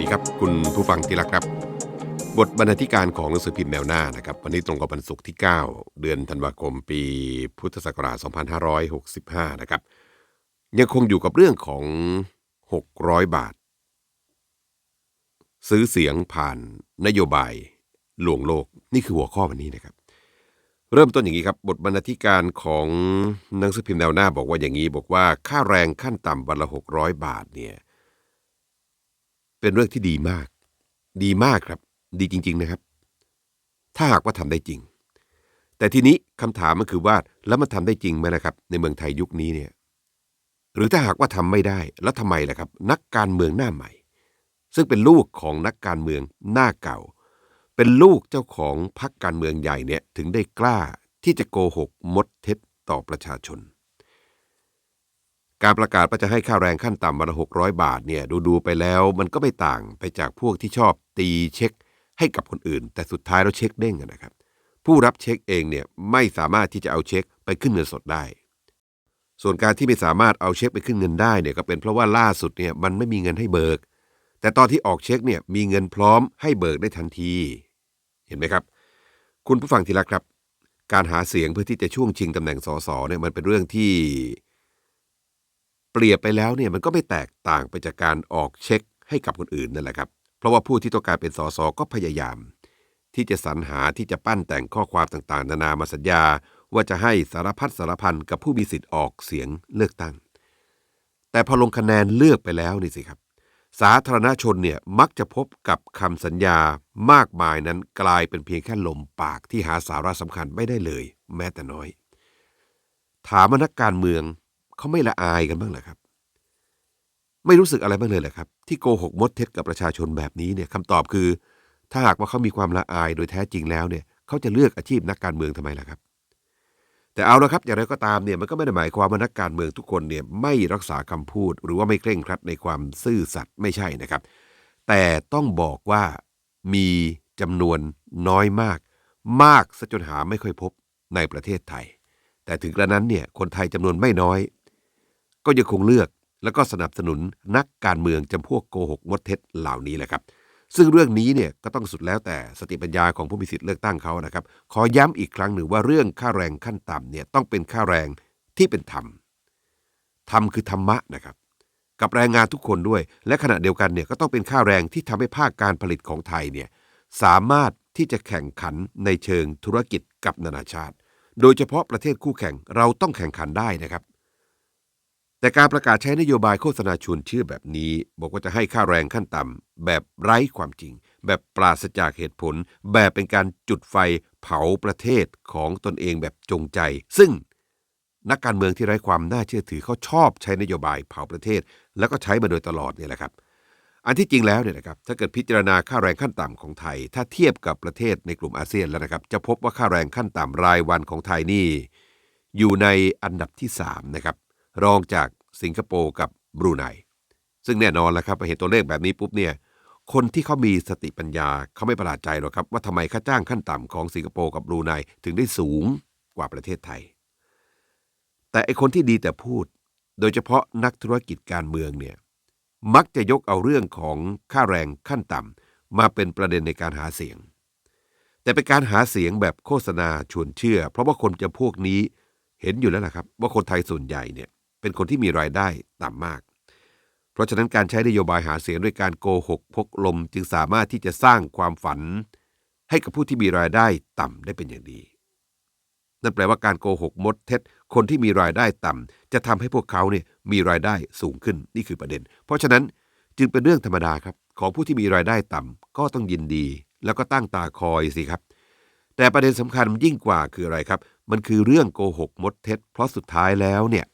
ดีครับ คุณผู้ฟังที่รักครับ บทบรรณาธิการของหนังสือพิมพ์แนวหน้านะครับ วันนี้ตรงกับวันศุกร์ที่ 9 เดือนธันวาคมปีพุทธศักราช 2565 นะครับ ยังคงอยู่กับเรื่องของ 600 บาท ซื้อเสียงผ่านนโยบายหลวงโลกนี่คือหัวข้อวันนี้นะครับ เริ่มต้นอย่างนี้ครับ บทบรรณาธิการของหนังสือพิมพ์แนวหน้าบอกว่าอย่างนี้บอกว่าค่าแรงขั้นต่ำวันละ 600 บาทเนี่ย เป็นเรื่องที่ดีมาก ดีมากครับ ดีจริง ๆนะครับ ถ้าหากว่าทำได้จริง แต่ทีนี้คำถามมันคือว่าแล้วมันทำได้จริงไหมนะครับ ในเมืองไทยยุคนี้เนี่ย หรือถ้าหากว่าทำไม่ได้ แล้วทำไมล่ะครับ นักการเมืองหน้าใหม่ ซึ่งเป็นลูกของนักการเมืองหน้าเก่า เป็นลูกเจ้าของพรรคการเมืองใหญ่เนี่ยถึงได้กล้าที่จะโกหกมดเท็จต่อประชาชน การประกาศว่าจะให้ค่าแรงขั้นต่ำวันละหกร้อยบาทเนี่ยดูๆไปแล้วมันก็ไม่ต่างไปจากพวกที่ชอบตีเช็คให้กับคนอื่น แต่สุดท้ายแล้วเช็คเด้งนะครับ ผู้รับเช็คเองเนี่ยไม่สามารถที่จะเอาเช็คไปขึ้นเงินสดได้ ส่วนการที่ไม่สามารถเอาเช็คไปขึ้นเงินได้เนี่ยก็เป็นเพราะว่าล่าสุดเนี่ยมันไม่มีเงินให้เบิก แต่ตอนที่ออกเช็คเนี่ยมีเงินพร้อมให้เบิกได้ทันที เห็นไหมครับ คุณผู้ฟังที่รักครับ การหาเสียงเพื่อที่จะช่วงชิงตำแหน่งสสเนี่ยมันเป็นเรื่องที่ เปรียบไปแล้วเนี่ยมันก็ไม่แตกต่างไปจากการออกเช็คให้กับคนอื่นนั่นแหละครับ เพราะว่าผู้ที่ต้องการเป็นสสก็พยายาม ที่จะสรรหาที่จะปั้นแต่งข้อความต่างๆ นานามาสัญญา ว่าจะให้สารพัดสารพันกับผู้มีสิทธิ์ออกเสียงเลือกตั้ง แต่พอลงคะแนนเลือกไปแล้วนี่สิครับ สาธารณชนเนี่ยมักจะพบกับคำสัญญามากมายนั้นกลายเป็นเพียงแค่ลมปากที่หาสาระสำคัญไม่ได้เลย แม้แต่น้อย ถามนักการเมือง เขาไม่ละอายกันบ้างเหรอครับ ไม่รู้สึกอะไรบ้างเลยเหรอครับ ที่โกหกมดเท็จกับประชาชนแบบนี้เนี่ยคำตอบคือ ถ้าหากว่าเขามีความละอายโดยแท้จริงแล้วเนี่ยเขาจะเลือกอาชีพนักการเมืองทำไมล่ะครับ แต่เอาละครับ อย่างไรก็ตามเนี่ยมันก็ไม่ได้หมายความว่านักการเมืองทุกคนเนี่ยไม่รักษาคำพูด หรือว่าไม่เคร่งครัดในความซื่อสัตย์ไม่ใช่นะครับ แต่ต้องบอกว่ามีจำนวนน้อยมาก มากซะจนหาไม่ค่อยพบในประเทศไทย แต่ถึงกระนั้นเนี่ยคนไทยจำนวนไม่น้อย ก็ยังคงเลือกแล้วก็สนับสนุนนักการเมืองจำพวกโกหกมดเท็จเหล่านี้แหละครับ ซึ่งเรื่องนี้เนี่ยก็ต้องสุดแล้วแต่สติปัญญาของผู้มีสิทธิ์เลือกตั้งเขานะครับ ขอย้ำอีกครั้งหนึ่งว่าเรื่องค่าแรงขั้นต่ำเนี่ยต้องเป็นค่าแรงที่เป็นธรรมธรรมคือธรรมะนะครับ กับแรงงานทุกคนด้วย และขณะเดียวกันเนี่ยก็ต้องเป็นค่าแรงที่ทำให้ภาคการผลิตของไทยเนี่ยสามารถที่จะแข่งขันในเชิงธุรกิจกับนานาชาติ โดยเฉพาะประเทศคู่แข่งเราต้องแข่งขันได้นะครับ แต่การประกาศใช้นโยบายโฆษณาชวนเชื่อแบบนี้ บอกว่าจะให้ค่าแรงขั้นต่ำแบบไร้ความจริง แบบปราศจากเหตุผล แบบเป็นการจุดไฟเผาประเทศของตนเองแบบจงใจ ซึ่งนักการเมืองที่ไร้ความน่าเชื่อถือเขาชอบใช้นโยบายเผาประเทศ แล้วก็ใช้มาโดยตลอดเนี่ยแหละครับ อันที่จริงแล้วเนี่ยนะครับถ้าเกิดพิจารณาค่าแรงขั้นต่ำของไทย ถ้าเทียบกับประเทศในกลุ่มอาเซียนแล้วนะครับ จะพบว่าค่าแรงขั้นต่ำรายวันของไทยนี่อยู่ในอันดับที่3นะครับ รองจากสิงคโปร์กับบรูไนซึ่งแน่นอนแล้วครับพอเห็นตัวเลขแบบนี้ปุ๊บเนี่ยคนที่เขามีสติปัญญาเขาไม่ประหลาดใจหรอกครับ ว่าทำไมค่าจ้างขั้นต่ำของสิงคโปร์กับบรูไนถึงได้สูงกว่าประเทศไทย แต่ไอคนที่ดีแต่พูด โดยเฉพาะนักธุรกิจการเมืองเนี่ยมักจะยกเอาเรื่องของค่าแรงขั้นต่ำมาเป็นประเด็นในการหาเสียง แต่เป็นการหาเสียงแบบโฆษณาชวนเชื่อ เพราะว่าคนจะพวกนี้เห็นอยู่แล้วล่ะครับ ว่าคนไทยส่วนใหญ่เนี่ย เป็นคนที่มีรายได้ต่ำมาก เพราะฉะนั้นการใช้นโยบายหาเสียงด้วยการโกหกพกลม จึงสามารถที่จะสร้างความฝัน ให้กับผู้ที่มีรายได้ต่ำได้เป็นอย่างดี นั่นแปลว่าการโกหกมดเท็จ คนที่มีรายได้ต่ำจะทำให้พวกเขาเนี่ยมีรายได้สูงขึ้นนี่คือประเด็น เพราะฉะนั้นจึงเป็นเรื่องธรรมดาครับ ของผู้ที่มีรายได้ต่ำก็ต้องยินดี แล้วก็ตั้งตาคอยสิครับ แต่ประเด็นสำคัญยิ่งกว่าคืออะไรครับ มันคือเรื่องโกหกมดเท็จ เพราะสุดท้ายแล้วเนี่ย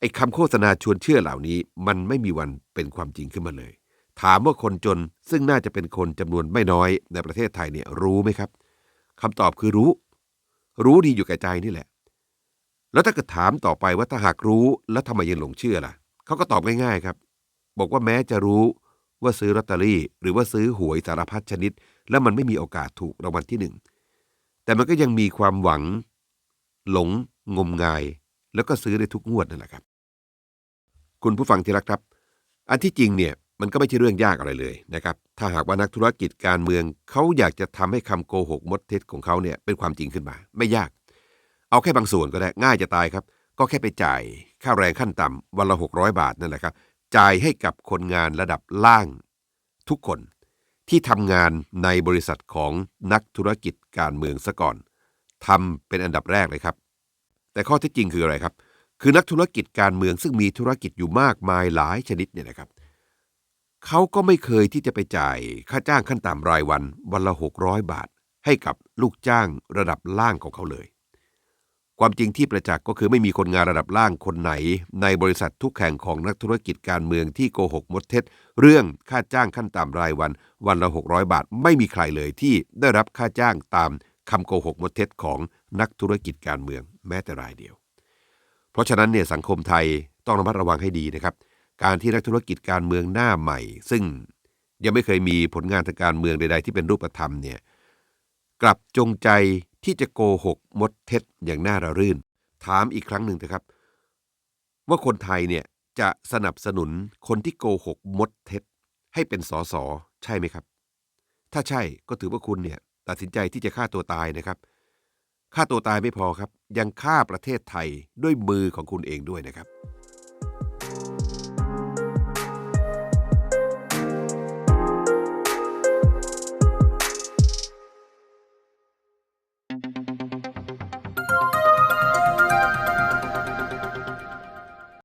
ไอ้คำโฆษณาชวนเชื่อเหล่านี้ มันไม่มีวันเป็นความจริงขึ้นมาเลย ถามว่าคนจนซึ่งน่าจะเป็นคนจำนวนไม่น้อยในประเทศไทยเนี่ยรู้ไหมครับคำตอบคือรู้ รู้ดีอยู่แก่ใจนี่แหละ แล้วถ้าเกิดถามต่อไปว่าถ้าหากรู้แล้วทำไมยังหลงเชื่อล่ะเขาก็ตอบง่ายๆครับ บอกว่าแม้จะรู้ว่าซื้อลอตเตอรี่ หรือว่าซื้อหวยสารพัดชนิด แล้วมันไม่มีโอกาสถูกรางวัลที่หนึ่งแต่มันก็ยังมีความหวัง หลงงมงาย แล้วก็ซื้อได้ทุกงวดนั่นแหละครับ คุณผู้ฟังที่รักครับ อันที่จริงเนี่ยมันก็ไม่ใช่เรื่องยากอะไรเลยนะครับ ถ้าหากว่านักธุรกิจการเมืองเขาอยากจะทำให้คำโกหกมดเท็จของเขาเนี่ยเป็นความจริงขึ้นมา ไม่ยาก เอาแค่บางส่วนก็ได้ง่ายจะตายครับ ก็แค่ไปจ่ายค่าแรงขั้นต่ำวันละ 600 บาทนั่นแหละครับ จ่ายให้กับคนงานระดับล่าง ทุกคนที่ทำงานในบริษัทของนักธุรกิจการเมืองซะก่อนทำเป็นอันดับแรกเลยครับ แต่ข้อท็จจริงคืออะไรครับ คือนักธุรกิจการเมืองซึ่งมีธุรกิจอยู่มากมายหลายชนิดเนี่ยนะครับเขาก็ไม่เคยที่จะไปจ่ายค่าจ้างขั้นต่ำรายวันวันละ600บาท ให้กับลูกจ้างระดับล่างของเขาเลย ความจริงที่ประจักษ์ก็คือไม่มีคนงานระดับล่างคนไหน ในบริษัททุกแห่งของนักธุรกิจการเมืองที่โกหกมดเท็จ เรื่องค่าจ้างขั้นต่ำรายวัน วันละ600บาท ไม่มีใครเลยที่ได้รับค่าจ้างตามคำโกหกมดเท็จของนักธุรกิจการเมืองแม้แต่รายเดียว เพราะฉะนั้นเนี่ยสังคมไทยต้องระมัดระวังให้ดีนะครับ การที่นักธุรกิจการเมืองหน้าใหม่ ซึ่งยังไม่เคยมีผลงานทางการเมืองใด ๆ ที่เป็นรูปธรรมเนี่ยกลับจงใจที่จะโกหกมดเท็จอย่างน่าระรื่น ถามอีกครั้งหนึ่งนะครับ ว่าคนไทยเนี่ยจะสนับสนุนคนที่โกหกมดเท็จ ให้เป็นสอสอใช่ไหมครับ ถ้าใช่ก็ถือว่าคุณเนี่ยตัดสินใจที่จะฆ่าตัวตายนะครับ ฆ่าตัวตายไม่พอครับ ยังฆ่าประเทศไทยด้วยมือของคุณเองด้วยนะครับ